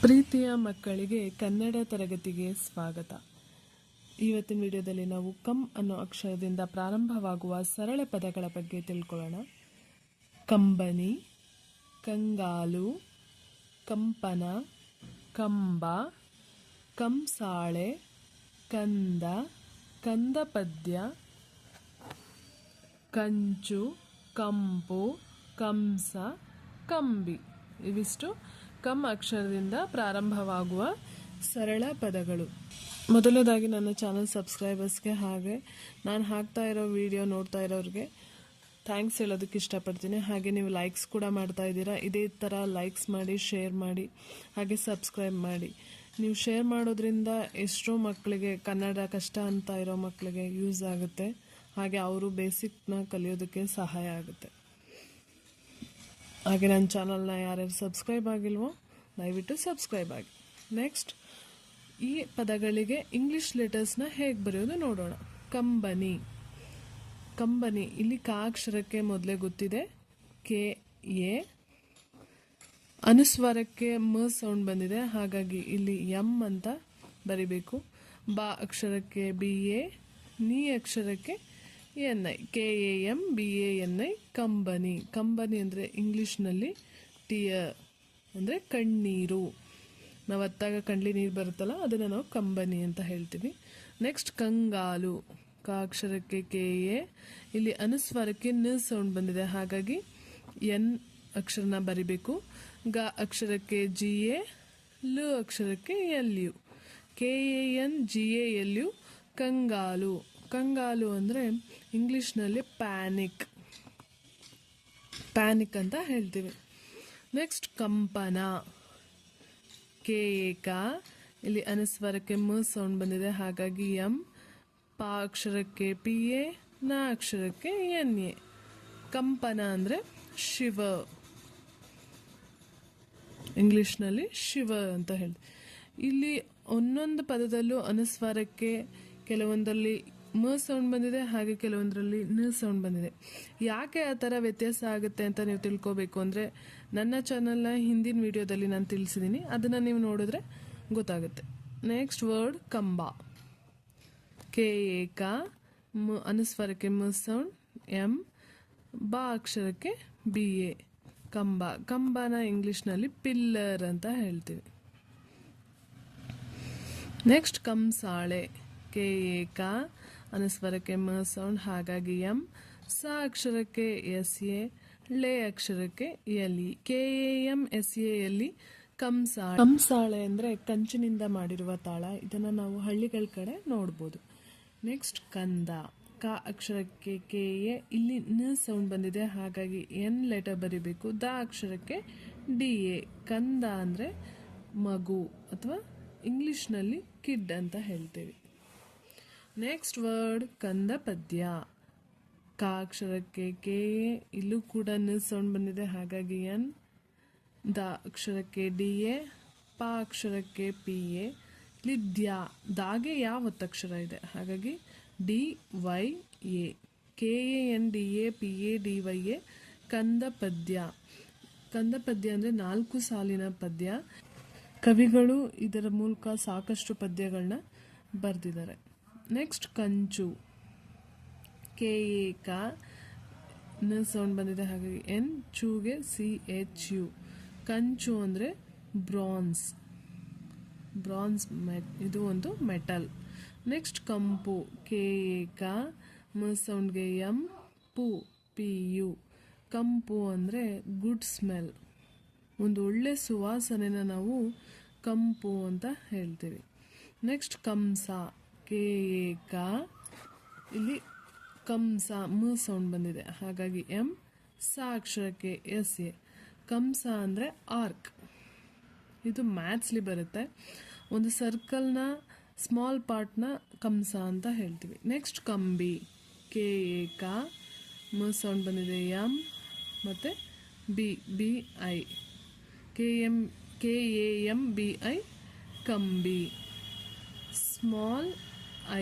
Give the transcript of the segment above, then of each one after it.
ಪ್ರೀತಿಯ ಮಕ್ಕಳಿಗೆ ಕನ್ನಡ ತರಗತಿಗೆ ಸ್ವಾಗತ. ಇವತ್ತಿನ ವಿಡಿಯೋದಲ್ಲಿ ನಾವು ಕಂ ಅನ್ನೋ ಅಕ್ಷರದಿಂದ ಪ್ರಾರಂಭವಾಗುವ ಸರಳ ಪದಗಳ ಬಗ್ಗೆ ತಿಳ್ಕೊಳ್ಳೋಣ. ಕಂಬನಿ, ಕಂಗಾಲು, ಕಂಪನ, ಕಂಬ, ಕಂಸಾಳೆ, ಕಂದ, ಕಂದಪದ್ಯ, ಕಂಚು, ಕಂಪು, ಕಂಸ, ಕಂಬಿ. ಇವಿಷ್ಟು ಕಮ್ ಅಕ್ಷರದಿಂದ ಪ್ರಾರಂಭವಾಗುವ ಸರಳ ಪದಗಳು. ಮೊದಲನೇದಾಗಿ ನನ್ನ ಚಾನಲ್ ಸಬ್ಸ್ಕ್ರೈಬರ್ಸ್ಗೆ ಹಾಗೆ ನಾನು ಹಾಕ್ತಾ ಇರೋ ವಿಡಿಯೋ ನೋಡ್ತಾ ಇರೋರಿಗೆ ಥ್ಯಾಂಕ್ಸ್ ಹೇಳೋದಕ್ಕೆ ಇಷ್ಟಪಡ್ತೀನಿ. ಹಾಗೆ ನೀವು ಲೈಕ್ಸ್ ಕೂಡ ಮಾಡ್ತಾ ಇದ್ದೀರಾ. ಇದೇ ಥರ ಲೈಕ್ಸ್ ಮಾಡಿ, ಶೇರ್ ಮಾಡಿ, ಹಾಗೆ ಸಬ್ಸ್ಕ್ರೈಬ್ ಮಾಡಿ. ನೀವು ಶೇರ್ ಮಾಡೋದ್ರಿಂದ ಎಷ್ಟೋ ಮಕ್ಕಳಿಗೆ ಕನ್ನಡ ಕಷ್ಟ ಅಂತ ಇರೋ ಮಕ್ಕಳಿಗೆ ಯೂಸ್ ಆಗುತ್ತೆ. ಹಾಗೆ ಅವರು ಬೇಸಿಕ್ನ ಕಲಿಯೋದಕ್ಕೆ ಸಹಾಯ ಆಗುತ್ತೆ. ಹಾಗೆ ನನ್ನ ಚಾನಲ್ನ ಯಾರ್ಯಾರು ಸಬ್ಸ್ಕ್ರೈಬ್ ಆಗಿಲ್ವೋ, ದಯವಿಟ್ಟು ಸಬ್ಸ್ಕ್ರೈಬ್ ಆಗಿ. ನೆಕ್ಸ್ಟ್ ಈ ಪದಗಳಿಗೆ ಇಂಗ್ಲೀಷ್ ಲೆಟರ್ಸ್ನ ಹೇಗೆ ಬರೆಯೋದು ನೋಡೋಣ. ಕಂಬನಿ. ಕಂಬನಿ, ಇಲ್ಲಿ ಕಾ ಅಕ್ಷರಕ್ಕೆ ಮೊದಲೇ ಗೊತ್ತಿದೆ. K, A. ಅನುಸ್ವಾರಕ್ಕೆ ಮ ಸೌಂಡ್ ಬಂದಿದೆ. ಹಾಗಾಗಿ ಇಲ್ಲಿ ಎಂ ಅಂತ ಬರಿಬೇಕು. ಬಾ ಅಕ್ಷರಕ್ಕೆ ಬಿ, ಎ. ನೀ ಅಕ್ಷರಕ್ಕೆ N I K A M B A N I ಕಂಬನಿ ಕಂಬನಿ ಅಂದರೆ ಇಂಗ್ಲೀಷ್ನಲ್ಲಿ ಟಿಯ ಅಂದರೆ ಕಣ್ಣೀರು. ನಾವು ಅತ್ತಾಗ ಕಣ್ಲಿ ನೀರು ಬರುತ್ತಲ್ಲ, ಅದನ್ನು ನಾವು ಕಂಬನಿ ಅಂತ ಹೇಳ್ತೀವಿ. ನೆಕ್ಸ್ಟ್ ಕಂಗಾಲು. ಕ ಅಕ್ಷರಕ್ಕೆ ಕೆ ಎ ಇಲ್ಲಿ ಅನುಸ್ವಾರಕ್ಕೆ ನ ಸೌಂಡ್ ಬಂದಿದೆ. ಹಾಗಾಗಿ ಎನ್ ಅಕ್ಷರನ ಬರಿಬೇಕು. ಗ ಅಕ್ಷರಕ್ಕೆ ಜಿ ಎ ಲು ಅಕ್ಷರಕ್ಕೆ L U K A N G A L U ಕಂಗಾಲು. ಕಂಗಾಲು ಅಂದರೆ ಇಂಗ್ಲೀಷ್ನಲ್ಲಿ ಪ್ಯಾನಿಕ್ ಪ್ಯಾನಿಕ್ ಅಂತ ಹೇಳ್ತೀವಿ. ನೆಕ್ಸ್ಟ್ ಕಂಪನ. ಕೆ ಏಕ. ಇಲ್ಲಿ ಅನುಸ್ವರಕ್ಕೆ ಮ ಸೌಂಡ್ ಬಂದಿದೆ. ಹಾಗಾಗಿ ಎಂ. ಪ ಅಕ್ಷರಕ್ಕೆ ಪಿ ಎ ನ ಅಕ್ಷರಕ್ಕೆ ಎನ್ ಎ. ಕಂಪನ ಅಂದರೆ ಶಿವ. ಇಂಗ್ಲೀಷ್ನಲ್ಲಿ ಶಿವ ಅಂತ ಹೇಳಿ ಇಲ್ಲಿ ಒಂದೊಂದು ಪದದಲ್ಲೂ ಅನುಸ್ವಾರಕ್ಕೆ ಕೆಲವೊಂದರಲ್ಲಿ ಮ ಸೌಂಡ್ ಬಂದಿದೆ, ಹಾಗೆ ಕೆಲವೊಂದರಲ್ಲಿ ನ ಸೌಂಡ್ ಬಂದಿದೆ. ಯಾಕೆ ಆ ಥರ ವ್ಯತ್ಯಾಸ ಆಗುತ್ತೆ ಅಂತ ನೀವು ತಿಳ್ಕೋಬೇಕು ಅಂದರೆ, ನನ್ನ ಚಾನಲ್ನ ಹಿಂದಿನ ವಿಡಿಯೋದಲ್ಲಿ ನಾನು ತಿಳಿಸಿದ್ದೀನಿ ಅದನ್ನು ನೀವು ನೋಡಿದ್ರೆ ಗೊತ್ತಾಗುತ್ತೆ. ನೆಕ್ಸ್ಟ್ ವರ್ಡ್ ಕಂಬ. ಕೆ ಏಕ, ಮ ಅನುಸ್ವರಕ್ಕೆ ಮ ಸೌಂಡ್ ಎಂ ಬಾ ಅಕ್ಷರಕ್ಕೆ ಬಿ ಎ. ಕಂಬ. ಕಂಬನ ಇಂಗ್ಲೀಷ್ನಲ್ಲಿ ಪಿಲ್ಲರ್ ಅಂತ ಹೇಳ್ತೀವಿ. ನೆಕ್ಸ್ಟ್ ಕಂಸಾಳೆ. ಕೆ ಏಕ ಅನುಸ್ವರಕ್ಕೆ ಮ ಸೌಂಡ್ ಹಾಗಾಗಿ ಎಂ. ಸ ಅಕ್ಷರಕ್ಕೆ ಎಸ್ ಎ ಲೇ ಅಕ್ಷರಕ್ಕೆ L K A S A ಕಂಸಾಳ E ಕಂಸಾಳೆ ಕಂಸಾಳೆ ಅಂದರೆ ಕಂಚಿನಿಂದ ಮಾಡಿರುವ ತಾಳ. ಇದನ್ನು ನಾವು ಹಳ್ಳಿಗಳ ಕಡೆ ನೋಡ್ಬೋದು. ನೆಕ್ಸ್ಟ್ ಕಂದ. ಕ ಅಕ್ಷರಕ್ಕೆ ಕೆ ಎ, ಇಲ್ಲಿ ನ ಸೌಂಡ್ ಬಂದಿದೆ. ಹಾಗಾಗಿ ಎನ್ ಲೆಟರ್ ಬರಿಬೇಕು. ದ ಅಕ್ಷರಕ್ಕೆ ಡಿ ಎ. ಕಂದ ಅಂದರೆ ಮಗು ಅಥವಾ ಇಂಗ್ಲಿಷ್ನಲ್ಲಿ ಕಿಡ್ ಅಂತ ಹೇಳ್ತೇವೆ. ನೆಕ್ಸ್ಟ್ ವರ್ಡ್ ಕಂದ ಪದ್ಯ ಕ ಅಕ್ಷರಕ್ಕೆ ಕೆ ಇಲ್ಲೂ ಕೂಡ ನ ಸೌಂಡ್ ಬಂದಿದೆ ಹಾಗಾಗಿ ಎನ್ ದ ಅಕ್ಷರಕ್ಕೆ ಡಿ ಎ ಪ ಅಕ್ಷರಕ್ಕೆ ಪಿ ಎ ಇಲ್ಲಿ ದ್ಯಾ ದಾಗೆ ಯಾವ ಒತ್ತಕ್ಷರ ಇದೆ ಹಾಗಾಗಿ D Y A K A N D A P A D Y A ಕಂದ ಪದ್ಯ ಕಂದ ಪದ್ಯ ಅಂದರೆ ನಾಲ್ಕು ಸಾಲಿನ ಪದ್ಯ. ಕವಿಗಳು ಇದರ ಮೂಲಕ ಸಾಕಷ್ಟು ಪದ್ಯಗಳನ್ನ ಬರೆದಿದ್ದಾರೆ. ನೆಕ್ಸ್ಟ್ ಕಂಚು ಕೆ ಎ ಕ ನ ಸೌಂಡ್ ಬಂದಿದೆ ಹಾಗಾಗಿ ಎನ್ ಚೂಗೆ ಸಿ ಎಚ್ ಯು ಕಂಚು ಅಂದರೆ ಬ್ರಾನ್ಸ್ ಬ್ರಾನ್ಸ್ ಮೆಟ್ ಇದು ಒಂದು ಮೆಟಲ್ ನೆಕ್ಸ್ಟ್ ಕಂಪು ಕೆ ಎ ಕ ಮ ಸೌಂಡ್ಗೆ ಎಂ ಪು ಪಿ ಯು ಕಂಪು ಅಂದರೆ ಗುಡ್ ಸ್ಮೆಲ್ ಒಂದು ಒಳ್ಳೆ ಸುವಾಸನೆನ ನಾವು ಕಂಪು ಅಂತ ಹೇಳ್ತೀವಿ. ನೆಕ್ಸ್ಟ್ ಕಂಸ ಕೆ ಎ ಕ ಇಲ್ಲಿ ಕಂಸ ಮ ಸೌಂಡ್ ಬಂದಿದೆ. ಹಾಗಾಗಿ ಎಂ ಸಾ ಅಕ್ಷರಕ್ಕೆ ಎಸ್ ಎ. ಕಂಸ ಅಂದರೆ ಆರ್ಕ್. ಇದು ಮ್ಯಾಥ್ಸ್ಲಿ ಬರುತ್ತೆ. ಒಂದು ಸರ್ಕಲ್ನ ಸ್ಮಾಲ್ ಪಾರ್ಟ್ನ ಕಂಸ ಅಂತ ಹೇಳ್ತೀವಿ. ನೆಕ್ಸ್ಟ್ ಕಂಬಿ ಕೆ ಎ ಕ. ಮ ಸೌಂಡ್ ಬಂದಿದೆ ಎಂ ಮತ್ತು B B I. K M, K A M B I ಕಂಬಿ ಸ್ಮಾಲ್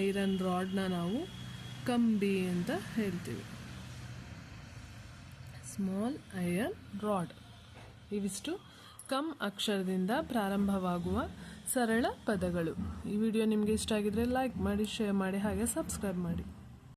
ಐರನ್ ರಾಡ್ನ ನಾವು ಕಂಬಿ ಅಂತ ಹೇಳ್ತೀವಿ. Small iron rod. ಇವಿಷ್ಟು ಕಮ್ ಅಕ್ಷರದಿಂದ ಪ್ರಾರಂಭವಾಗುವ ಸರಳ ಪದಗಳು. ಈ ವಿಡಿಯೋ ನಿಮಗೆ ಇಷ್ಟ ಆಗಿದ್ರೆ ಲೈಕ್ ಮಾಡಿ ಶೇರ್ ಮಾಡಿ, ಹಾಗೆ ಸಬ್ಸ್ಕ್ರೈಬ್ ಮಾಡಿ.